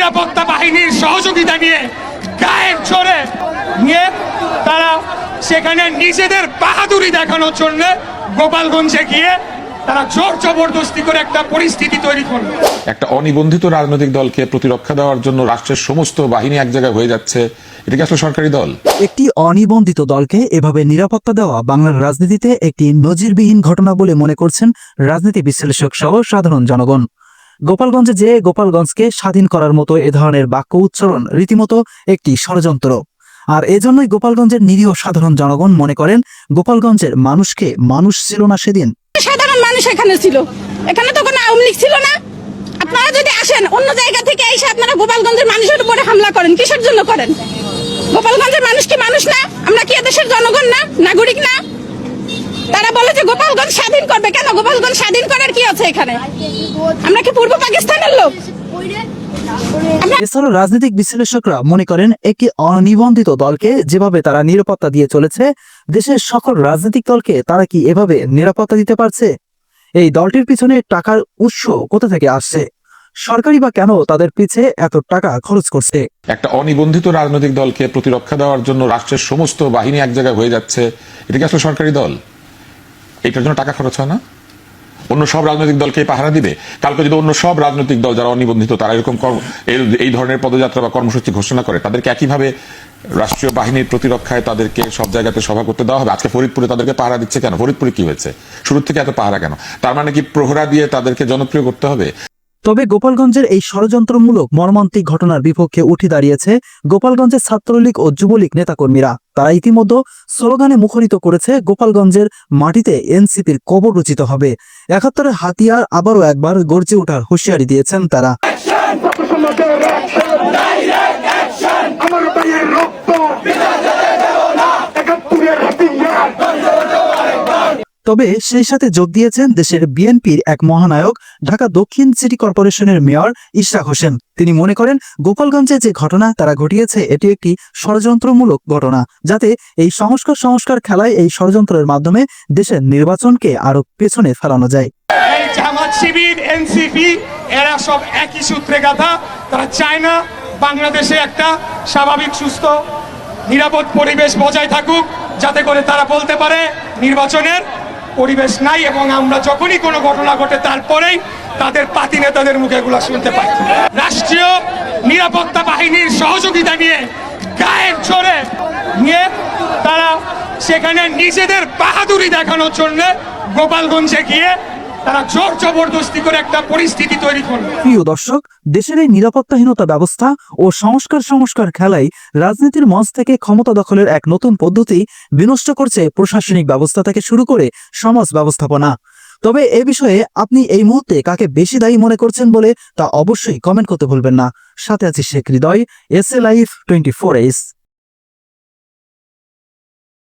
নিরাপত্তা বাহিনীর সহযোগিতা নিয়ে গায়ের জোরে নিয়ে তারা সেখানে নিজেদের বাহাদুরি দেখানোর জন্য গোপালগঞ্জে গিয়ে তারা জোর জবরদস্তি করে একটা পরিস্থিতি তৈরি করল। একটা অনিবন্ধিত রাজনৈতিক দলকে প্রতিরক্ষা দেওয়ার জন্য রাষ্ট্রের সমস্ত বাহিনী এক জায়গায় হয়ে যাচ্ছে। এটা কি আসলে সরকারি দল? একটি অনিবন্ধিত দলকে এভাবে নিরাপত্তা দেওয়া বাংলার রাজনীতিতে একটি নজিরবিহীন ঘটনা বলে মনে করছেন রাজনীতি বিশ্লেষক সহ সাধারণ জনগণ। গোপালগঞ্জে যে গোপালগঞ্জকে স্বাধীন করার মতো এ ধরনের বাক্য উচ্চারণ রীতিমতো একটি ষড়যন্ত্র। আর এজন্যই গোপালগঞ্জের নিরীহ সাধারণ জনগণ মনে করেন গোপালগঞ্জের মানুষকে মানুষ ছিল না সেদিন। সাধারণ মানুষ এখানে ছিল। এখানে তো কোনো আওয়ামী লীগ ছিল না। আপনারা যদি আসেন অন্য জায়গা থেকে এসে আপনারা গোপালগঞ্জের মানুষের উপরে হামলা করেন, কিসের জন্য করেন? গোপালগঞ্জের মানুষ কি মানুষ না আমরা কি এদেশের জনগণ না নাগরিক না তারা বলে যে গোপালগঞ্জ স্বাধীন করবে কেন গোপালগঞ্জ স্বাধীন করার কি আছে এখানে? আমরা কি পূর্ব পাকিস্তানের লোক? এছাড়াও রাজনৈতিক বিশ্লেষকরা মনে করেন একটি অনিবন্ধিত দলকে যেভাবে তারা নিরাপত্তা দিয়ে চলেছে দেশের সকল রাজনৈতিক দলকে তারা কি এভাবে নিরাপত্তা দিতে পারছে? এই দলটির পিছনে টাকার উৎস কোথা থেকে আসছে? সরকারি বা কেন তাদের পিছে এত টাকা খরচ করছে? একটা অনিবন্ধিত রাজনৈতিক দলকে প্রতিরক্ষা দেওয়ার জন্য রাষ্ট্রের সমস্ত বাহিনী এক জায়গায় হয়ে যাচ্ছে এটা কি আসলে সরকারি দল? এটার জন্য টাকা খরচ হয় না? অন্য সব রাজনৈতিক দলকে পাহারা দিবে। কালকে যদি অন্য সব রাজনৈতিক দল যারা অনিবন্ধিত, তারা এরকম এই ধরনের পদযাত্রা বা কর্মসূচি ঘোষণা করে, তাদেরকে একইভাবে রাষ্ট্রীয় বাহিনীর প্রতিরক্ষায় তাদেরকে সব জায়গাতে সভা করতে দেওয়া হবে। আজকে ফরিদপুরে তাদেরকে পাহারা দিচ্ছে কেন? ফরিদপুরে কি হয়েছে? শুরু থেকে এত পাহারা কেন? তার মানে কি প্রহরা দিয়ে তাদেরকে জনপ্রিয় করতে হবে? তবে গোপালগঞ্জের এই ষড়যন্ত্রমূলক মর্মান্তিক ঘটনার বিপক্ষে উঠে দাঁড়িয়েছে গোপালগঞ্জের ছাত্রলীগ ও যুবলীগ নেতাকর্মীরা। তারা ইতিমধ্যে স্লোগানে মুখরিত করেছে গোপালগঞ্জের মাটিতে এনসিপির কবর রচিত হবে। একাত্তরের হাতিয়ার আবারও একবার গর্জে ওঠার হুঁশিয়ারি দিয়েছেন তারা সমাজের অ্যাকশন আমার ভাইয়ের রক্ত একাত্তরের হাতিয়ার তবে সেই সাথে যোগ দিয়েছেন দেশের বিএনপির এক মহানায়ক, ঢাকা দক্ষিণ সিটি কর্পোরেশনের মেয়র ইশরাক হোসেন। তিনি মনে করেন, গোপালগঞ্জে যে ঘটনা তারা ঘটিয়েছে, এটি একটি ষড়যন্ত্রমূলক ঘটনা, যাতে এই সংস্কার সংস্কার খেলায় এই ষড়যন্ত্রের মাধ্যমে দেশের নির্বাচনকে আরও পেছনে ফেলানো যায়। এরা সব একই সূত্রে গাথা। তারা চায় না বাংলাদেশে একটা স্বাভাবিক, সুস্থ, নিরাপদ পরিবেশ বজায় থাকুক, যাতে করে তারা বলতে পারে নির্বাচনের পরিবেশ নাই এবং আমরা যখনই কোনো ঘটনা ঘটে তারপরেই তাদের পাতি নেতাদের মুখে এগুলো শুনতে পাই। রাষ্ট্রীয় নিরাপত্তা বাহিনীর সহযোগিতা নিয়ে গায়ের জোরে নিয়ে তারা সেখানে নিজেদের বাহাদুরি দেখানোর জন্য গোপালগঞ্জে গিয়ে তারা জোর জবরদস্তি করে একটা পরিস্থিতি তৈরি প্রিয় দর্শক, দেশের এই নিরাপত্তাহীনতা ব্যবস্থা ও সংস্কার সংস্কার খেলায় রাজনীতির মঞ্চ থেকে ক্ষমতা দখলের এক নতুন পদ্ধতি বিনষ্ট করছে প্রশাসনিক ব্যবস্থা থেকে শুরু করে সমাজ ব্যবস্থাপনা। তবে এ বিষয়ে আপনি এই মুহূর্তে কাকে বেশি দায়ী মনে করছেন বলে তা অবশ্যই কমেন্ট করতে ভুলবেন না। সাথে আছি Sheikh Hridoy, S A life twenty four S.